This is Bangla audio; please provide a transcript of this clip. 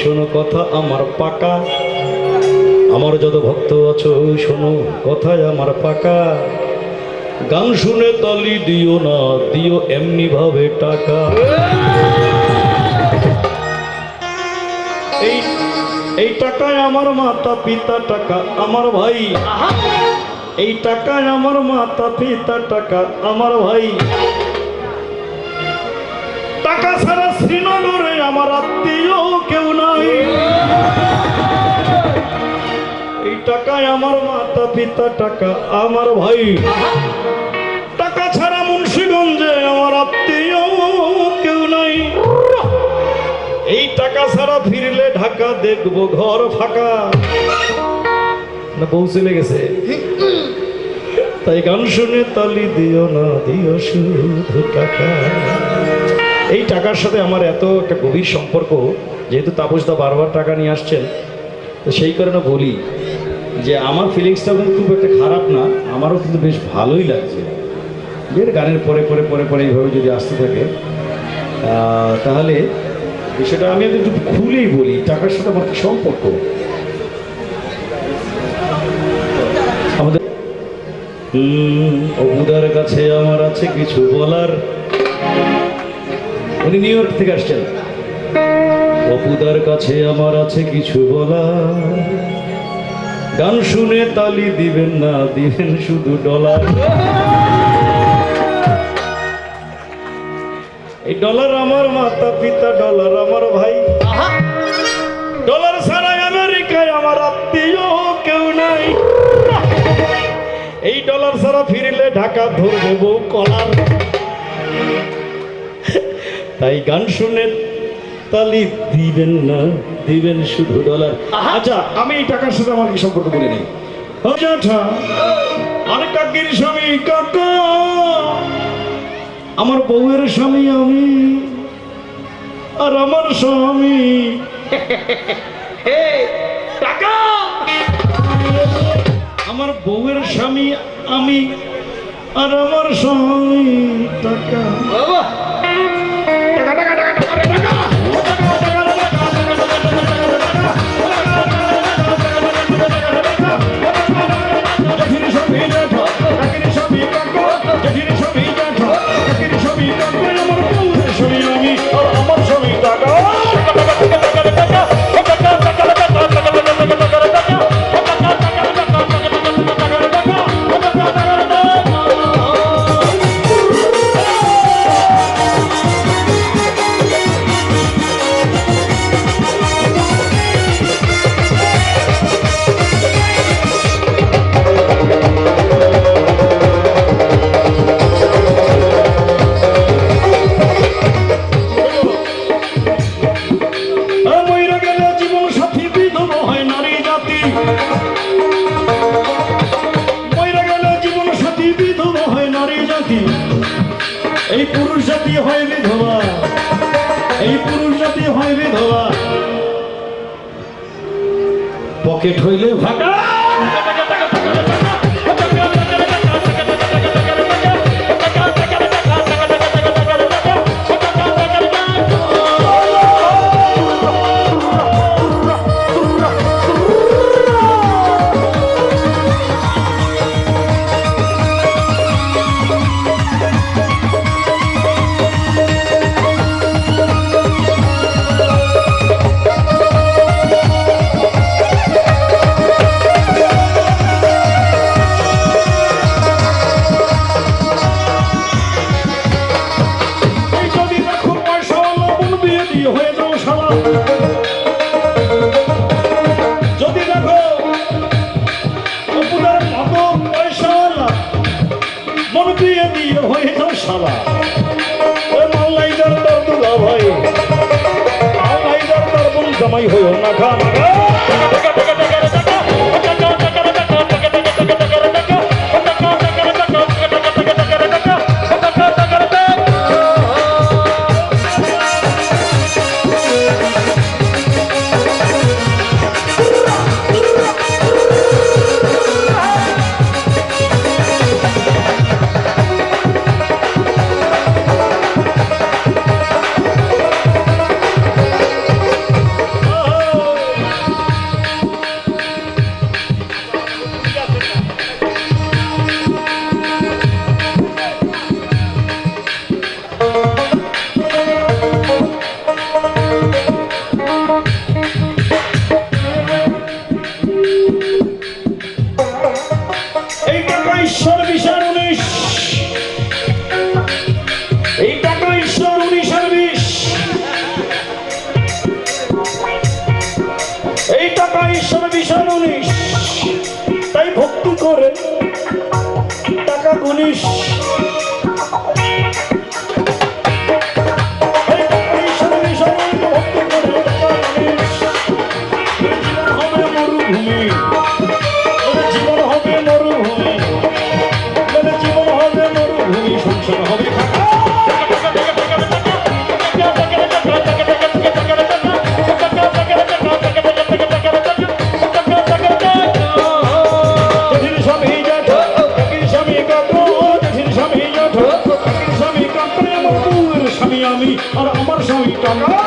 শোনো কথা আমার পাকা। আমার যত ভক্ত আছো শোনো কথায় আমার পাকা। গান শুনে তালি দিও না দিও এমনি ভাবে টাকা। এই এই টাকায় আমার মাতা পিতা টাকা আমার ভাই। এই টাকায় আমার মাতা পিতা টাকা আমার ভাই। টাকায় আমার মাতা পিতা টাকা, আমার ভাই। টাকা ছাড়া মুন্সিগঞ্জে আমার আত্মীয় কেউ নাই। এই টাকা ছাড়া ফিরলে ঢাকা দেখব ঘর ফাঁকা। না, বউ চলে গেছে। তাই গান শুনে তালি দিও না, দিও শুধু টাকা। এই টাকার সাথে আমার এত একটা গভীর সম্পর্ক, যেহেতু তাপসদা বারবার টাকা নিয়ে আসছেন, তো সেই কারণে বলি যে আমার ফিলিংসটাও কিন্তু খুব একটা খারাপ না, আমারও কিন্তু বেশ ভালোই লাগছে। বের গানের পরে পরে পরে পরে এইভাবে যদি আসতে থাকে তাহলে বিষয়টা আমি একটু খুলেই বলি, টাকার সাথে আমার সম্পর্ক? আমাদের কাছে আমার আছে কিছু বলার। উনি নিউ ইয়র্ক থেকে আসছেন। অপুদার কাছে আমার আছে কিছু বলার। গান শুনে তালি দিবেন না দিবেন শুধু ডলার। এই ডলার আমার মাতা পিতা ডলার আমার ভাই। ডলার ছাড়া আমেরিকায় আমার আত্মীয় কেউ নাই। এই ডলার ছাড়া ফিরলে ঢাকা ধরবে বউ কলার। তাই গান শুনে তালি দিবেন না দিবেন শুধু ডলার আচ্ছা আমি এই টাকার সাথে আমার কি সম্পর্ক বলে নেই? আর কাকির স্বামী কাকা আমার বউয়ের স্বামী আমি আর আমার স্বামী। টাকা আমার বউয়ের স্বামী আমি আর আমার স্বামী টাকা জাতি হয় বিধবা। এই পুরুষ জাতি হয় বিধবা। পকেট হইলে ফাঁকা তোর বোন জামাই হইও না খা ঈশ্বর বিশাল উনিশ। এই টাকা ঈশ্বর উনিশ আর বিশ। এই টাকা ঈশ্বর বিশাল উনিশ। তাই ভক্তি করেন টাকা উনিশ Cristo.